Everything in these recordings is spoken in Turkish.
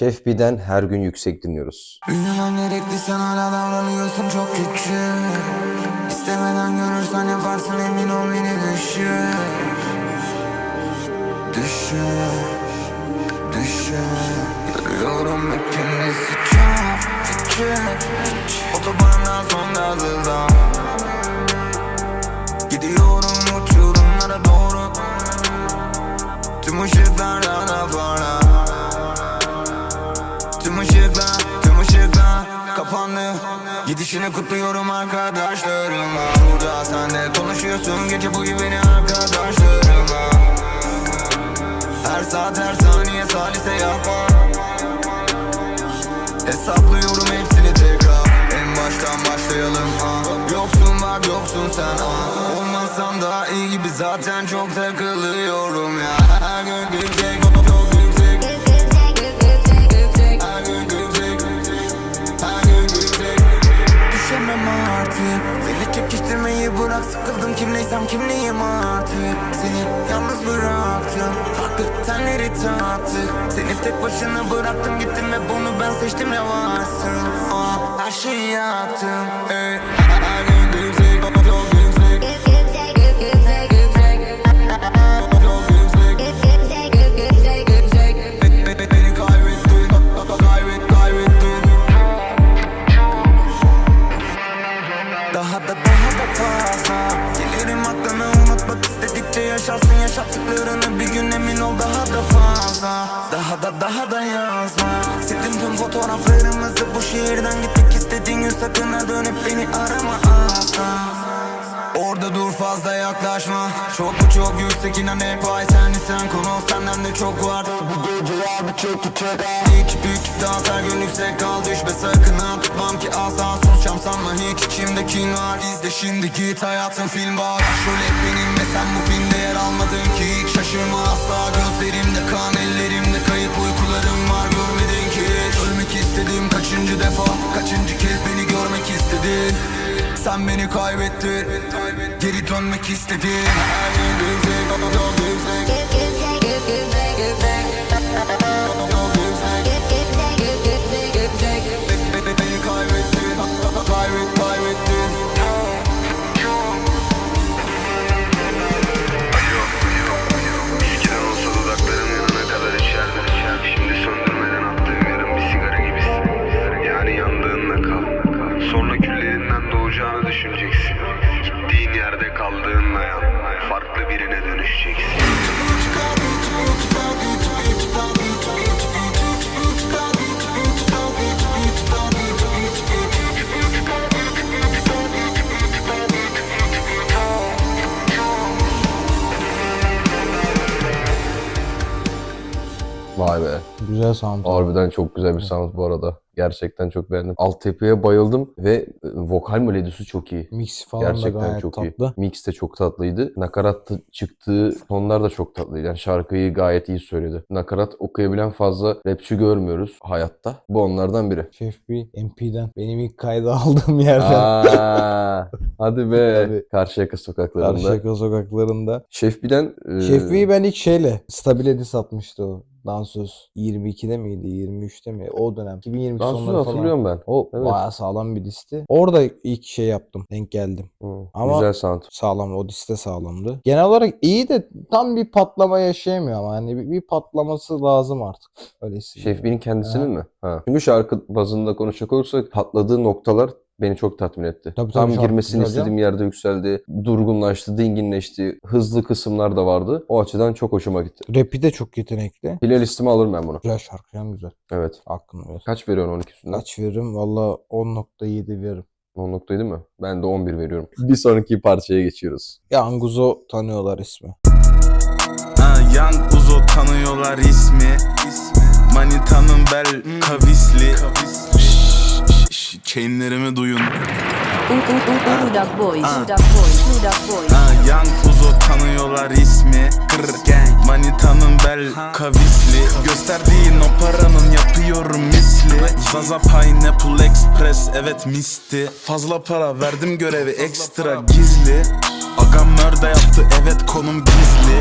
Şef B'den her gün yüksek dinliyoruz. Bilmem gerekli sen hala davranıyorsun çok küçük İstemeden görürsen yaparsın emin ol beni düşün Düşün Düşün Görüyorum hepimizi çok küçük Otobandan son gazından Gidişini kutluyorum arkadaşlarımla Burada sen de konuşuyorsun. Gece boyu beni arkadaşlarımla Her saat her saniye salise yapma Hesaplıyorum hepsini tekrar. En baştan başlayalım ah. Yoksun bak yoksun sen ah. Olmazsam daha iyi gibi zaten çok takılıyorum tenleri tattı Seni tek başına bıraktım gittim ve bunu ben seçtim. Ne varsın? Aa, Her şeyi yaptım. Ey. Daha da yazma. Sildim tüm fotoğraflarımızı bu şehirden gitmek istediğin gün sakın dönüp beni arama. Asla. Orada dur fazla yaklaşma. Çok mu çok yüksek inan hep ay sen sen konu senden de çok var. Bu gece abi çok Ekip ekip dans her gün yüksek kal düşme sakın ha tutmam ki asla susacağım sanma hiç içimde var İzle şimdi git hayatın film var hep benim ve sen bu filmde yer almadın ki hiç şaşırma asla Gözlerimde kan ellerimde kayıp uykularım var görmedin ki Ölmek istedim kaçıncı defa kaçıncı kez beni görmek istedin sen beni kaybettin Geri dönmek istedin Her Vay be. Güzel sound. Harbiden çok güzel bir sound bu arada. Gerçekten çok beğendim. Altyapıya bayıldım ve e, vokal melodisi çok iyi. Mix falan da Gerçekten gayet çok tatlı. iyi. Mix de çok tatlıydı. Nakarat da- çıktığı tonlar da çok tatlıydı. Yani şarkıyı gayet iyi söyledi. Nakarat okuyabilen fazla rapçi görmüyoruz hayatta. Bu onlardan biri. Şef B, MP'den. Benim ilk kaydı aldığım yerden. Aa, hadi be. Tabii. Karşıyaka sokaklarında. Karşıyaka sokaklarında. Şef B'den e, Şef B'yi ben ilk şeyle Stabile'de satmıştı o. Dansöz. 22'de miydi? 23'te mi? O dönem. 2022 Dansözü sonları falan. hatırlıyorum ben. O Evet. bayağı sağlam bir listi. Orada ilk şey yaptım. Denk geldim. Hı, Ama- Güzel sound. Sağlam. O liste sağlamdı. Genel olarak iyi de tam bir patlama yaşayamıyor ama. Hani bir, bir patlaması lazım artık. Öyle hissediyorum. Şef B'nin kendisinin mi? Ha. Çünkü şarkı bazında konuşacak olursak patladığı noktalar beni çok tatmin etti. Tabii, tabii, Tam girmesini istediğim yerde yükseldi. Durgunlaştı, dinginleşti. Hızlı kısımlar da vardı. O açıdan çok hoşuma gitti. Rap'i de çok yetenekli. Playlistime alırım ben bunu. Güzel şarkı. Yani güzel. Evet. Hakkını ver. Kaç veriyorsun 12 üstünden? Kaç veririm? Valla 10.7 veririm. 10.7 mi? Ben de 11 veriyorum. Bir sonraki parçaya geçiyoruz. Yanguzo tanıyorlar ismi. Ha, Young Uzo tanıyorlar ismi Manitanın bel kavisli Şşş, şşş, Chainlerimi duyun. Udak Boys, Udak Boys, Udak Boys. ha, Young Uzo tanıyorlar ismi. Kır gang. Manitanın bel kavisli. Gösterdiğin o paranın yapıyorum misli. Zaza Pineapple Express evet misti. Fazla para verdim görevi ekstra gizli Agam mörde yaptı evet konum gizli.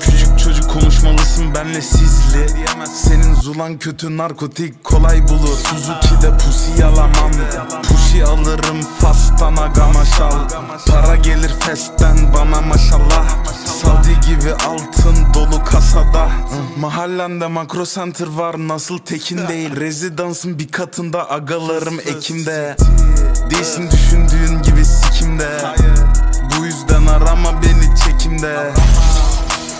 Küçük çocuk konuşmalısın benle sizli. Senin zulan kötü narkotik kolay bulur. Suzuki'de pusi yalamam. Pushi alırım fastan aga maşal Para gelir festen bana maşallah. Saudi gibi altın dolu kasada. Mahallende makro center var nasıl tekin değil. Rezidansın bir katında agalarım ekimde. Değilsin düşündüğün gibi sikimde. yüzden arama beni çekimde.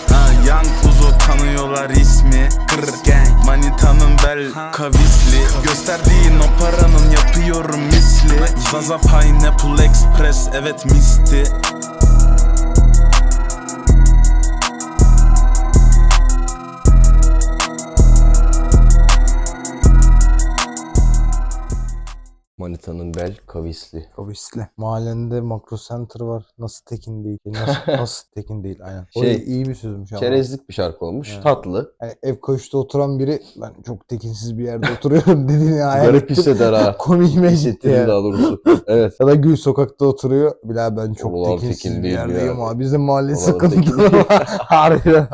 Ha, Young Uzo tanıyorlar ismi. Kır gang. Manitanın bel kavisli. Gösterdiğin o paranın yapıyorum misli. Zaza Pineapple Express. Evet misti Manitanın bel kavisli. Kavisli. Mahallende makro center var. Nasıl tekin değil? Nasıl, nasıl tekin değil? Aynen. O Şey, iyi bir sözmüş ama. Çerezlik bir şarkı olmuş. Evet. Tatlı. Hani ev koğuşta oturan biri ben çok tekinsiz bir yerde oturuyorum dediğini hayal Garip ettim. hisseder ha. Komiğime gitti yani. daha doğrusu. Evet. Ya da Gül sokakta oturuyor. Bilal ben çok Ulan tekinsiz tekin bir yerdeyim abi. Bizim mahalle Ulan sıkıntı. tekin değil. Harbiden.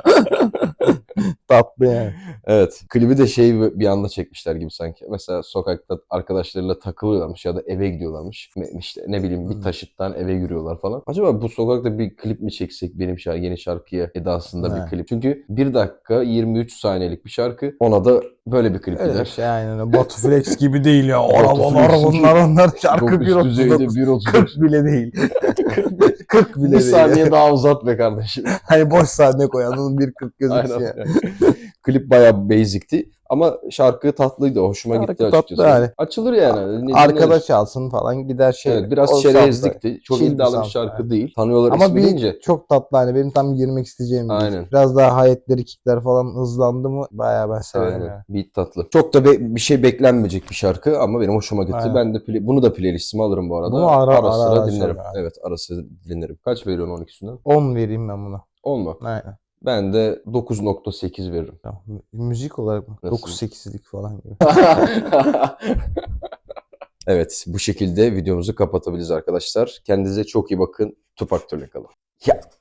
Tatlı yani. Evet. Klibi de şey bir anda çekmişler gibi sanki. Mesela sokakta arkadaşlarıyla takılıyorlarmış ya da eve gidiyorlarmış. Ne- İşte ne bileyim bir Hmm. taşıttan eve yürüyorlar falan. Acaba bu sokakta bir klip mi çeksek benim şarkı, yeni şarkıya edasında He. bir klip. Çünkü 1 dakika 23 saniyelik bir şarkı. Ona da böyle bir klip Öyle bir gider. şey aynen. Batu Flex gibi değil ya. Arabalar Flex onlar şarkı Çok üst düzeyde 1.39. 1.39. 40 bile değil. 40 bile bir değil. saniye daha uzat be kardeşim. Hani boş sahne koyan onun 1.40 gözüksün ya. Klip bayağı basic'ti. Ama şarkı tatlıydı. Hoşuma Şarkı gitti tatlı açıkçası. yani. Açılır yani. Ne- Arkada çalsın falan gider şey. Evet, biraz çerezlikti. Çok bir iddialı bir şarkı evet. değil. Tanıyorlar Ama ismi bir deyince. çok tatlı hani benim tam girmek isteyeceğim bir Aynen. müzik. Biraz daha hayetleri kickler falan hızlandı mı bayağı ben severim Aynen. yani. Beat tatlı. Çok da be- bir şey beklenmeyecek bir şarkı ama benim hoşuma gitti. Aynen. Ben de play- bunu da playlistime alırım bu arada. Bunu ara- ara sıra ara dinlerim. açarım Evet ara sıra dinlerim. Kaç veriyorsun 12'sinden? 10 vereyim ben buna. 10 mu? Aynen. Ben de 9.8 veririm. Tamam. Müzik olarak mı? Nasıl? 9-8'lik falan gibi. evet bu şekilde videomuzu kapatabiliriz arkadaşlar. Kendinize çok iyi bakın. Tupak kalın. Ya